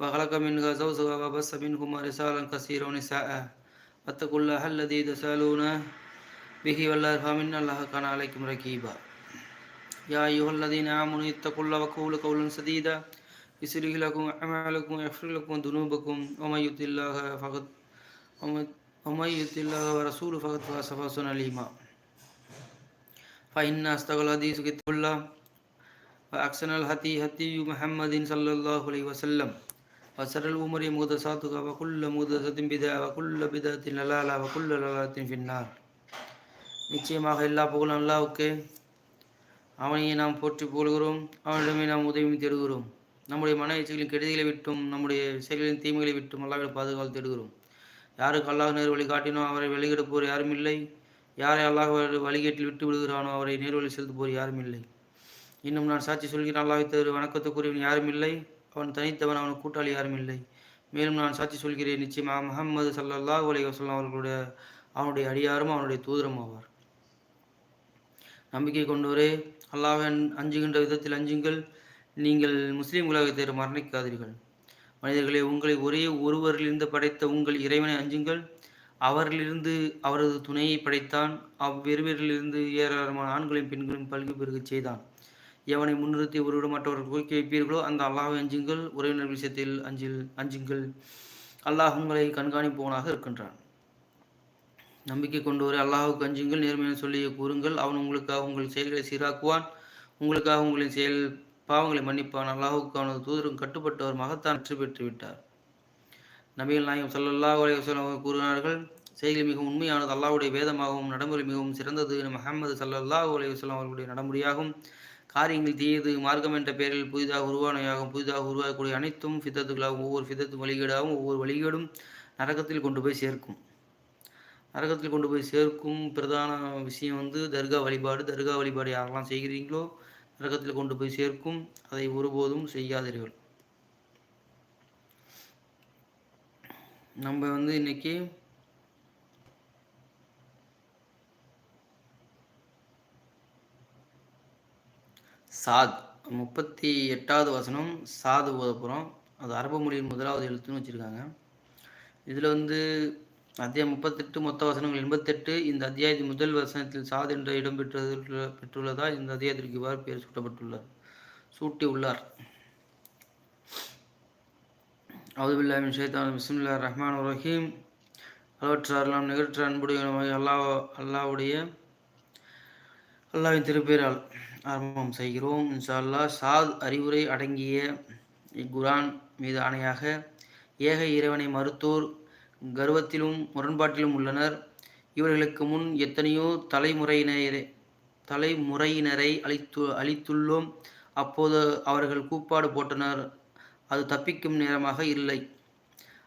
وخلق منها زوجها وبث منهما رسالا كثيرا ونساء. واتقوا الله الذي تسألون به والأرحام إن الله كان عليكم رقيبا يا أيها الذين آمنوا اتقوا الله وقولوا قولا سديدا. يصلح لكم أعمالكم ويغفر لكم ذنوبكم. ومن يطع الله فقد ومن يطع الله ورسوله فقد فاز فوزا عليما فإن أصدق الحديث كتاب الله. وأحسن الهدي هدي محمد صلى الله عليه وسلم. وشر الأمور محدثاتها وكل محدثة بدعة وكل بدعة ضلالة وكل ضلالة في النار நிச்சயமாக எல்லா புகழும் அல்லாவுக்கு அவனையே நாம் போற்றி போடுகிறோம் அவனிடமே நாம் உதவி தேடுகிறோம் நம்முடைய மன இச்சைகளின் கெடுதிகளை விட்டும் நம்முடைய செயல்களின் தீமைகளை விட்டும் அல்லாவிடம் பாதுகாத்து தேடுகிறோம் யாருக்கு அல்லாஹ் நேர் வழி காட்டினோ அவரை வெளியிடப்போர் யாரும் இல்லை யாரை அல்லாஹ் வழிகேட்டில் விட்டு விடுகிறானோ அவரை நேர்வழி செலுத்துவோர் யாரும் இல்லை இன்னும் நான் சாட்சி சொல்கிறேன் அல்லாஹை தவிர வணக்கத்துக்குரியவன் யாரும் இல்லை அவன் தனித்தவன் அவன் கூட்டாளி யாரும் இல்லை. மேலும் நான் சாட்சி சொல்கிறேன் நிச்சயமாக முகமது சல்லல்லா உலக வசல்லாம் அவர்களுடைய அவனுடைய அடியாரும் அவனுடைய தூதரும் ஆவார். நம்பிக்கை கொண்டோரே அல்லாஹன் அஞ்சுகின்ற விதத்தில் அஞ்சுங்கள். நீங்கள் முஸ்லீம் உலகத்தை மரணிக்காதீர்கள். மனிதர்களே உங்களை ஒரே ஒருவரிலிருந்து படைத்த உங்கள் இறைவனை அஞ்சுங்கள். அவரிலிருந்து அவரது துணையை படைத்தான். அவ்விருவரிலிருந்து ஏராளமான ஆண்களையும் பெண்களையும் பல்கி பெருக செய்தான். எவனை முன்னிறுத்தி ஒருவரும் மற்றவர்கள் கோரிக்கை வைப்பீர்களோ அந்த அல்லாஹை அஞ்சுங்கள் உறவினர் விஷயத்தில் அஞ்சில் அஞ்சுங்கள். அல்லாஹ் உங்களை கண்காணிப்பவனாக இருக்கின்றான். நம்பிக்கை கொண்டவரை அல்லாஹுக்கு அஞ்சுங்கள் நேர்மையான சொல்லிய கூறுங்கள். அவன் உங்களுக்காக உங்கள் செயல்களை சீராக்குவான். உங்களுக்காக உங்களின் செயல் பாவங்களை மன்னிப்பான். அல்லாஹுக்கு அவனது தூதரும் கட்டுப்பட்டவர் மகத்தான் வெற்றி பெற்று விட்டார் நபிகள் நாயகம் சல்லாஹ் அலைவசம் கூறினார்கள் செய்தி மிகவும் உண்மையானது அல்லாஹுடைய வேதமாகவும் நடைமுறை மிகவும் சிறந்தது முகமது சல்லாஹ் அலைவசம் அவர்களுடைய நடைமுறையாகும். காரியங்கள் தீயது மார்க்கம் என்ற பெயரில் புதிதாக உருவானையாகும் புதிதாக உருவாகக்கூடிய அனைத்தும் ஃபிதத்துகளாகவும் ஒவ்வொரு ஃபிதத்து வழிகேடாகவும் ஒவ்வொரு வழிகேடும் நரகத்தில் கொண்டு போய் சேர்க்கும். நரகத்தில் கொண்டு போய் சேர்க்கும் பிரதான விஷயம் வந்து தர்கா வழிபாடு. தர்கா வழிபாடு யாரெல்லாம் செய்கிறீங்களோ நரகத்தில் கொண்டு போய் சேர்க்கும். அதை ஒருபோதும் செய்யாதீர்கள். நம்ம வந்து இன்னைக்கு சாத் முப்பத்தி எட்டாவது வசனம் சாது ஓத போகிறோம் அது அரபு மொழியின் முதலாவது எழுத்துன்னு வச்சுருக்காங்க. இதில் வந்து அத்தியாயம் முப்பத்தெட்டு மொத்த வசனங்கள் எண்பத்தெட்டு இந்த அத்தியாயத்தின் முதல் வசனத்தில் சாது என்ற இடம் பெற்றது பெற்றுள்ளதா? இந்த அத்தியாயத்திற்கு இவ்வாறு பெயர் சூட்டப்பட்டுள்ளார் சூட்டி உள்ளார். அவுதுபில்லாமின் ஷேத்தான் பிஸ்மில்லா ரஹ்மான் ரஹீம். அளவற்றாரெல்லாம் நிகழ்ற்ற அன்புடைய அல்லாஹ் அல்லாவுடைய அல்லாவின் திருப்பேரால் ஆரம்பம் செய்கிறோம். இன்ஷால்லா சாத் அறிவுரை அடங்கிய இக்குரான் மீது ஆணையாக ஏக இறைவனை மறுத்தோர் கர்வத்திலும் முரண்பாட்டிலும் உள்ளனர். இவர்களுக்கு முன் எத்தனையோ தலைமுறையினரை தலைமுறையினரை அழித்து அழித்துள்ளோம். அப்போது அவர்கள் கூப்பாடு போட்டனர். அது தப்பிக்கும் நேரமாக இல்லை.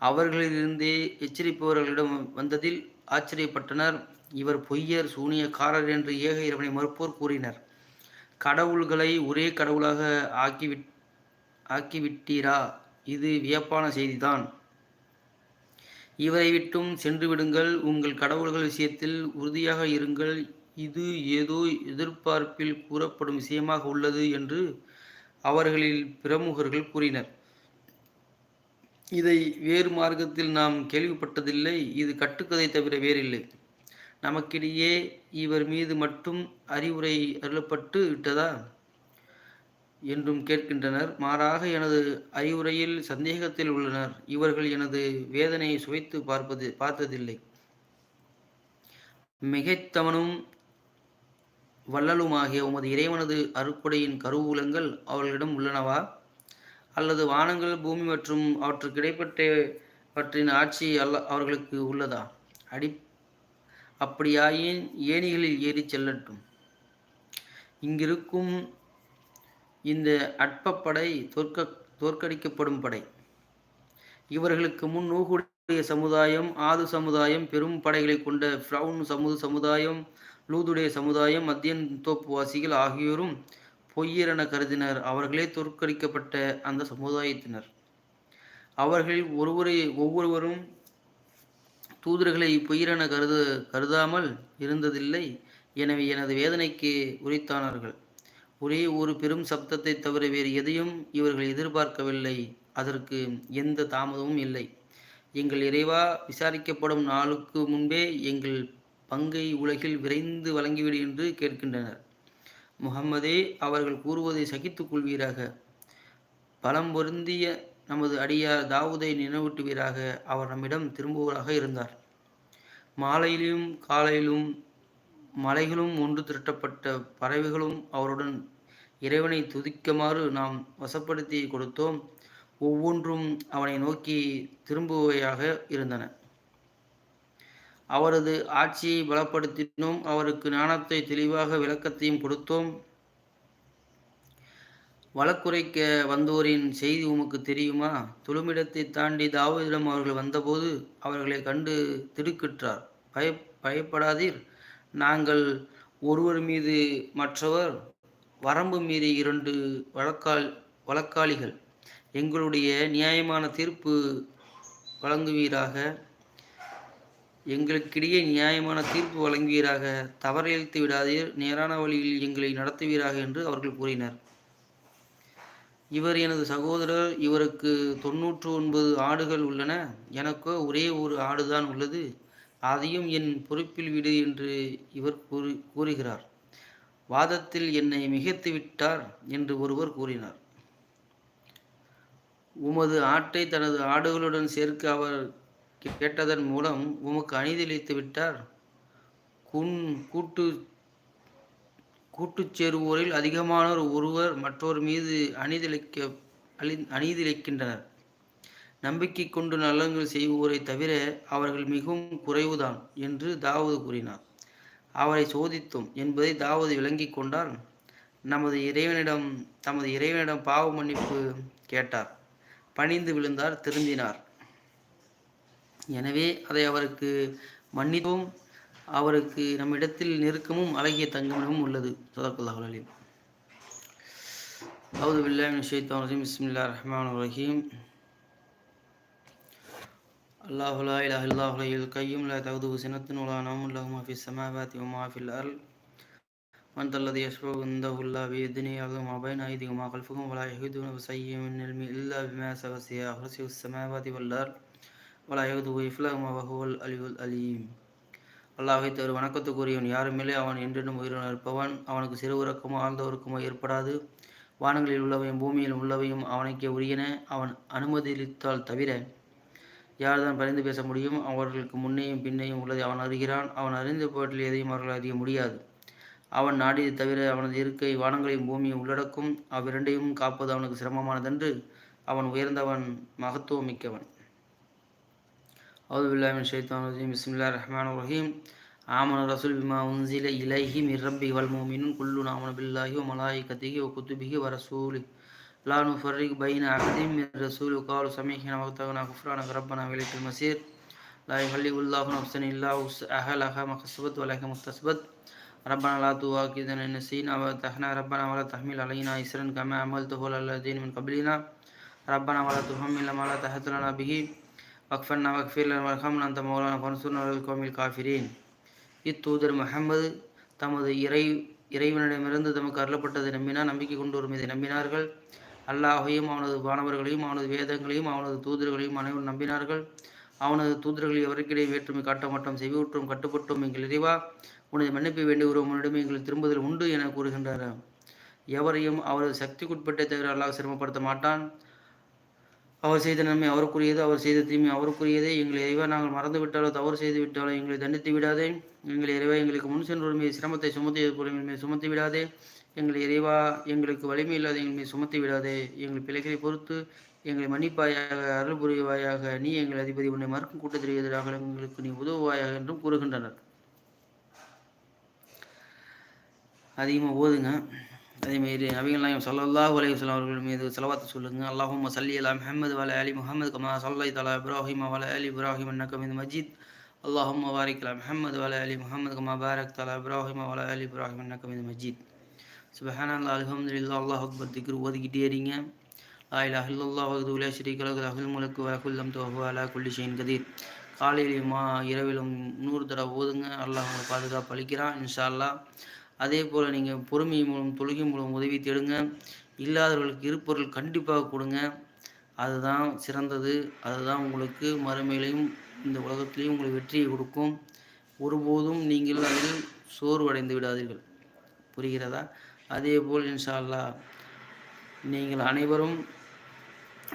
அவர்களிலிருந்தே எச்சரிப்பவர்களிடம் வந்ததில் ஆச்சரியப்பட்டனர். இவர் பொய்யர் சூனியக்காரர் என்று ஏக இறைவனை மறுப்போர் கூறினர். கடவுள்களை ஒரே கடவுளாக ஆக்கிவிட் ஆக்கிவிட்டீரா? இது வியப்பான செய்திதான். இவரை விட்டும் சென்று விடுங்கள். உங்கள் கடவுள்கள் விஷயத்தில் உறுதியாக இருங்கள். இது ஏதோ எதிர்பார்ப்பில் கூறப்படும் விஷயமாக உள்ளது என்று அவர்களில் பிரமுகர்கள் கூறினர். இதை வேறு மார்க்கத்தில் நாம் கேள்விப்பட்டதில்லை. இது கட்டுக்கதை தவிர வேறில்லை. நமக்கிடையே இவர் மீது மட்டும் அறிவுரை அருளப்பட்டு விட்டதா? என்றும் கேட்கின்றனர். மாறாக எனது அறிவுரையில் சந்தேகத்தில் உள்ளனர். இவர்கள் எனது வேதனையை சுவைத்து பார்ப்பது பார்த்ததில்லை. மிகைத்தவனும் வள்ளலுமாகிய உமது இறைவனது அருக்குடையின் கருவூலங்கள் அவர்களிடம் உள்ளனவா? அல்லது வானங்கள் பூமி மற்றும் அவற்றுக்கு இடைப்பட்டவற்றின் ஆட்சி அல்ல அவர்களுக்கு உள்ளதா? அடி அப்படியாயின் ஏணிகளில் ஏறி செல்லட்டும். இங்கிருக்கும் இந்த அற்பப்படை தோற்க தோற்கடிக்கப்படும் படை. இவர்களுக்கு முன் நூகுடைய சமுதாயம் ஆது சமுதாயம் பெரும் படைகளை கொண்ட ஃப்ரவுன் சமு சமுதாயம் லூதுடைய சமுதாயம் மத்தியன் தோப்புவாசிகள் ஆகியோரும் பொய்யரென கருதினர். அவர்களே தோற்கடிக்கப்பட்ட அந்த சமுதாயத்தினர். அவர்களில் ஒருவரை ஒவ்வொருவரும் தூதர்களை பொய்யரென கருத கருதாமல் இருந்ததில்லை. எனவே எனது வேதனைக்கு உரித்தானார்கள். ஒரே ஒரு பெரும் சப்தத்தை தவிர வேறு எதையும் இவர்கள் எதிர்பார்க்கவில்லை. அதற்கு எந்த தாமதமும் இல்லை. எங்கள் இறைவா விசாரிக்கப்படும் நாளுக்கு முன்பே எங்கள் பங்கை உலகில் விரைந்து வழங்கிவிடு என்று கேட்கின்றனர். முகம்மதே அவர்கள் கூறுவதை சகித்துக் கொள்வீராக. பலம் பொருந்திய நமது அடியார் தாவூதை நினைவூட்டுவீராக. அவர் நம்மிடம் திரும்புவராக இருந்தார். மாலையிலும் காலையிலும் மலைகளும் ஒன்று திரட்டப்பட்ட பறவைகளும் அவருடன் இறைவனை துதிக்குமாறு நாம் வசப்படுத்தி கொடுத்தோம். ஒவ்வொன்றும் அவனை நோக்கி திரும்புவையாக இருந்தன. அவரது ஆட்சியை பலப்படுத்தினோம். அவருக்கு ஞானத்தை தெளிவாக விளக்கத்தையும் கொடுத்தோம். வழக்குரைக்க வந்தோரின் செய்தி உமக்கு தெரியுமா? துளுமிடத்தை தாண்டி தாவதிடம் அவர்கள் வந்தபோது அவர்களை கண்டு திடுக்கிற்றார் பய பயப்படாதீர். நாங்கள் ஒருவர் மீது மற்றவர் வரம்பு மீறி இரண்டு வழக்கால் வழக்காளிகள். எங்களுடைய நியாயமான தீர்ப்பு வழங்குவீராக. எங்களுக்கிடையே நியாயமான தீர்ப்பு வழங்குவீராக. தவறிழைத்து விடாதீர். நேரான வழியில் எங்களை நடத்துவீராக என்று அவர்கள் கூறினர். இவர் எனது சகோதரர் இவருக்கு தொன்னூற்று ஒன்பது ஆடுகள் உள்ளன. எனக்கோ ஒரே ஒரு ஆடுதான் உள்ளது. அதையும் என் பொறுப்பில் விடு என்று இவர் கூறி கூறுகிறார். வாதத்தில் என்னை மிகைத்து விட்டார் என்று ஒருவர் கூறினார். உமது ஆட்டை தனது ஆடுகளுடன் சேர்க்க அவர் கேட்டதன் மூலம் உமக்கு அநீதியளித்து விட்டார். குன் கூட்டு கூட்டுச் சேருவோரில் அதிகமானோர் ஒருவர் மற்றொரு மீது அநீதிழைக்க அழி அநீதிழைக்கின்றனர் நம்பிக்கை கொண்டு நலன்கள் செய்வோரை தவிர அவர்கள் மிகவும் குறைவுதான் என்று தாவது கூறினார். அவரை சோதித்தோம் என்பதை தாவது விளங்கி கொண்டார். நமது இறைவனிடம் தமது இறைவனிடம் பாவ மன்னிப்பு கேட்டார். பணிந்து விழுந்தார் திருந்தினார். எனவே அதை அவருக்கு மன்னித்தோம். அவருக்கு நம்மிடத்தில் நெருக்கமும் அழகிய தங்கமிடமும் உள்ளது சதக்குல்லாஹ் அலீம் அவுது பில்லாமின் ஷைத்தான் ரஜீம் பிஸ்மில்லா ரஹ்மான் ரஹீம் الله لا إله إلا الله الحي القيوم لا تأخذه سنة ولا نوم له ما في السماوات وما في الأرض من ذا الذي يشفع عنده إلا بإذنه يعلم ما بين أيديهم وما خلفهم ولا يحيطون بشيء من علمه إلا بما سوى كرسيه السماوات والأرض ولا يؤوده حفظهما وهو العلي العليم அல்லாஹை தவிர வணக்கத்துக்குரியவன் யாருமில்லை. அவன் என்றென்றும் உயிரின இருப்பவன். அவனுக்கு சிறு உறக்கமோ ஆழ்ந்த உறக்கமோ ஏற்படாது. வானங்களில் உள்ளவையும் பூமியில் உள்ளவையும் அவனுக்கே உரியன. அவன் அனுமதித்தால் தவிர யார்தான் பரிந்து பேச முடியும்? அவர்களுக்கு முன்னேயும் பின்னையும் உள்ளதை அவன் அறிகிறான். அவன் அறிந்த போட்டில் எதையும் அவர்கள் அறிய முடியாது. அவன் நாடியது தவிர அவனது இருக்கை வானங்களையும் பூமியும் உள்ளடக்கும். அவ்விரண்டையும் காப்பது அவனுக்கு சிரமமானதென்று அவன் உயர்ந்தவன் மகத்துவம் மிக்கவன் أعوذ بالله من الشيطان الرجيم. بسم الله الرحمن الرحيم. آمن الرسول بما أنزل إليه من ربه والمؤمنون كلنا آمن بالله وملائكته وكتبه ورسوله. لا نفرق بين أحد من الرسول. وقالوا سمعنا وأطعنا غفرانك ربنا وإليك المصير لا يخلي الله نفسا إلا أهلها ما كسبت ولها ما اكتسبت. ربنا لا تؤاخذنا إن نسينا وأخطأنا ربنا ولا تحمل علينا إسرا كما عملته على الذين من قبلنا. ربنا ولا تحملنا ما لا طاقة لنا به. வக்ஃபன்னா வக்ஃபீர் வர்ஹம்னா அந்த மௌலான பன்சூர் கோமில் காஃபிரீன். இத்தூதர் முகமது தமது இறை இறைவனிடமிருந்து தமக்கு அருளப்பட்டதை நம்பினார் நம்பிக்கை கொண்டு வரும் இதை நம்பினார்கள். அல்லாஹையும் அவனது வானவர்களையும் அவனது வேதங்களையும் அவனது தூதர்களையும் அனைவரும் நம்பினார்கள். அவனது தூதர்களில் எவருக்கிடையே வேற்றுமை காட்ட மாட்டோம் செவிவுற்றும் கட்டுப்பட்டோம் எங்கள் இறைவா. உனது மன்னிப்பை வேண்டி ஒரு உன்னிடமே எங்கள் திரும்புதல் உண்டு என கூறுகின்றனர் எவரையும் அவரது சக்திக்குட்பட்டே தவிர அல்லாஹ் சிரமப்படுத்த மாட்டான். அவர் செய்த நன்மை அவருக்குரியது அவர் செய்த தீமை அவருக்குரியதே. எங்களை இறைவா நாங்கள் மறந்து விட்டாலோ தவறு செய்து விட்டாலோ எங்களை தண்டித்து விடாதே. எங்களை இறைவா எங்களுக்கு முன் சென்றோர் மீது சிரமத்தை சுமத்தியது போல எங்கள் மீது சுமத்தி விடாதே. எங்களை இறைவா எங்களுக்கு வலிமை இல்லாத எங்கள் மீது சுமத்தி விடாதே. எங்கள் பிள்ளைகளை பொறுத்து எங்களை மன்னிப்பாயாக அருள் புரிவாயாக நீ எங்கள் அதிபதி உன்னை மறுக்கும் கூட்டத்தில் எதிராக எங்களுக்கு நீ உதவுவாயாக என்றும் கூறுகின்றனர். அதிகமாக ஓதுங்க. அதேமாரி நபிகள் நாயம் சல்லா அலையுஸ்லாம் அவர்கள் மீது செலவாத்த சொல்லுங்க. அல்லாஹும் சல்லி அலா முஹமது வல அலி முஹமது கமா சல்லாஹ் தலா இப்ராஹிம் வல அலி இப்ராஹிம் அன்னக்கம் இது மஜீத். அல்லாஹும் வாரிக்கலா முஹமது வல அலி முகமது கமா பாரக் தலா இப்ராஹிம் வல அலி இப்ராஹிம் அன்னக்கம் இது மஜீத். சுபஹான் அல்லா அலமதுல்லா அல்லாஹ் அக்பர். திக்ரு ஓதிக்கிட்டே இருங்க. லாயிலா அல்லாஹ் வகுதுலா ஸ்ரீ கலகு அகுல் முலக்கு வலகுல்லம் தோஹு அலா குல்லி ஷெயின் கதீர். காலையிலுமா இரவிலும் நூறு தடவை ஓதுங்க. அல்லாஹ் உங்களை பாதுகாப்பு அளிக்கிறான். இன்ஷா அல்லாஹ் அதே போல் நீங்கள் பொறுமை மூலம் தொழுகை மூலம் உதவி தேடுங்க. இல்லாதவர்களுக்கு இருப்பொருள் கண்டிப்பாக கொடுங்க. அதுதான் சிறந்தது. அதுதான் உங்களுக்கு மறுமையிலையும் இந்த உலகத்திலையும் உங்களுக்கு வெற்றியை கொடுக்கும். ஒருபோதும் நீங்கள் அதில் சோர்வடைந்து விடாதீர்கள். புரிகிறதா? அதேபோல் இன்ஷா அல்லாஹ் நீங்கள் அனைவரும்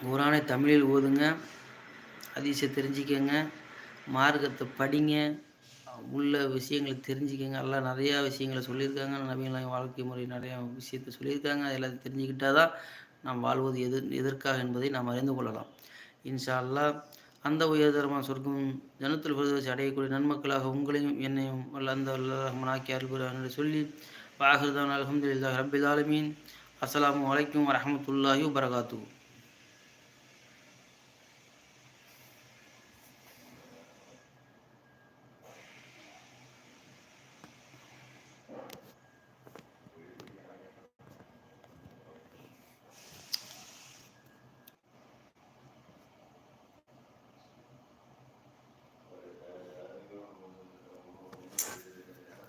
குரானை தமிழில் ஓதுங்க. அதிசயம் தெரிஞ்சுக்கங்க. மார்க்கத்தை படிங்க. உள்ள விஷயங்களை தெரிஞ்சுக்கங்க. எல்லாம் நிறையா விஷயங்களை சொல்லியிருக்காங்க. நவீன வாழ்க்கை முறை நிறையா விஷயத்தை சொல்லியிருக்காங்க. எல்லாத்தையும் தெரிஞ்சுக்கிட்டால் தான் நாம் வாழ்வது எது எதற்காக என்பதை நாம் அறிந்து கொள்ளலாம். இன்ஷா அல்லாஹ் அந்த உயர்தரமான சொர்க்கம் ஜனத்தில் பிரதேசி அடையக்கூடிய நன்மக்களாக உங்களையும் என்னையும் வல்ல அந்த ரஹ்மனாக்கி அருள்புறான் என்று சொல்லி பாகர்தான் அலமதுல்லா ரபில் ஆலமீன். அஸ்ஸலாமு அலைக்கும் வரஹமத்துல்லாஹி வபரகாத்துஹு.